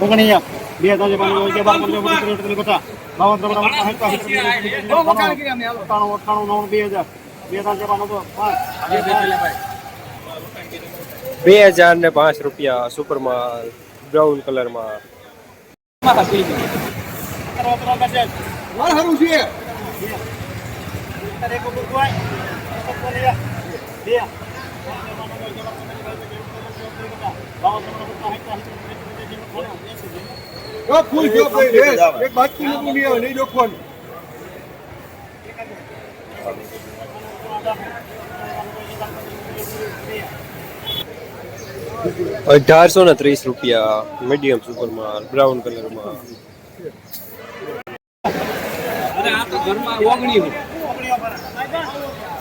ઓગણીસ બે હજાર પાંચસો અગિયાર બાર પંદર ઓગણીસ ત્રીસ ત્રીસ પચાસ બાવન અઠાવન સાઠ અઠાણું અઠાણું નવ બે હજાર બે હજાર પાંચસો પાંચ બે હજાર ને પાંચ રૂપિયા સુપરમાં બ્રાઉન કલરમાં સારું એક ઉપર કોઈ બે ફૂલ જો એક બાજુ મૂકી નહીં જોખવાનું. અઢારસો ને ત્રીસ રૂપિયા મીડિયમ સુપરમાં બ્રાઉન કલરમાં હાલે જીજાભાઈ ઓગણીસો ને પચાસ રૂપિયા સરોમાં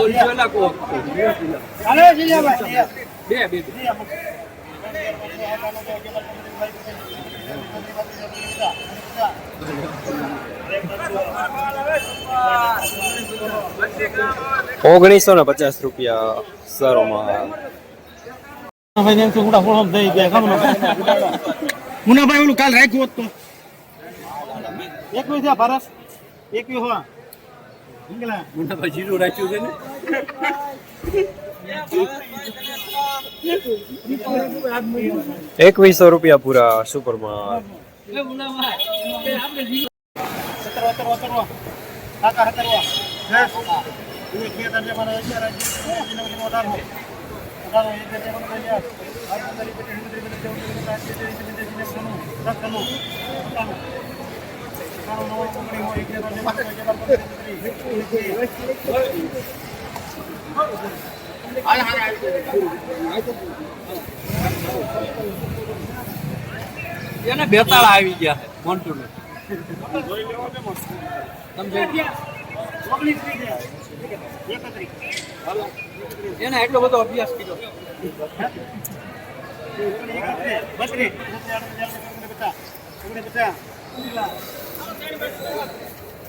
મુનાભાઈ ઓલું કાલ રાખ્યું હોત તો એકવીસ થયા ભારસ એકવીસ હોવા નીકળ્યા એકવીસો રૂપિયા પૂરા સુપરમાં સત્તર સત્તર સત્તર કાકા સત્તર દસ એક બે બે ઓગણીસો ને પચાસ રૂપિયા બાર પંદર વીસ પચીસ ત્રીસ બત્રીસ ચૌદ પંદર સાત સિત્તેર એંસી નેવું એકાણું દસ એકાણું એકાણું નવ્વાણું ઓગણીસ એક બે ત્રણ ચાર રૂપિયા પૂરા પંદર વીસ ત્રીસ એને બેતાળા આવી ગયા છે મોન્ટુ ને ઓગણીસ થઈ ગયા એકત્રીસ એને એટલો બધો અભ્યાસ કર્યો. બત્રીસ પચાસ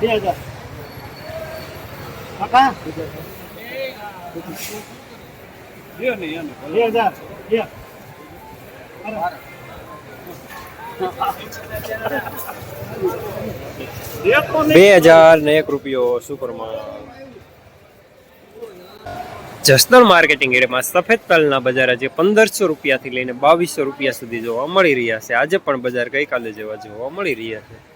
બે હજાર કાકા બે હજાર બે બે હજાર ને એક રૂપિયો સુપરમાં જસદણ માર્કેટિંગ એરિયામાં સફેદ તલના બજાર આજે પંદરસો રૂપિયાથી લઈને બાવીસો રૂપિયા સુધી જોવા મળી રહ્યા છે. આજે પણ બજાર ગઈકાલે જેવા જોવા મળી રહ્યા છે.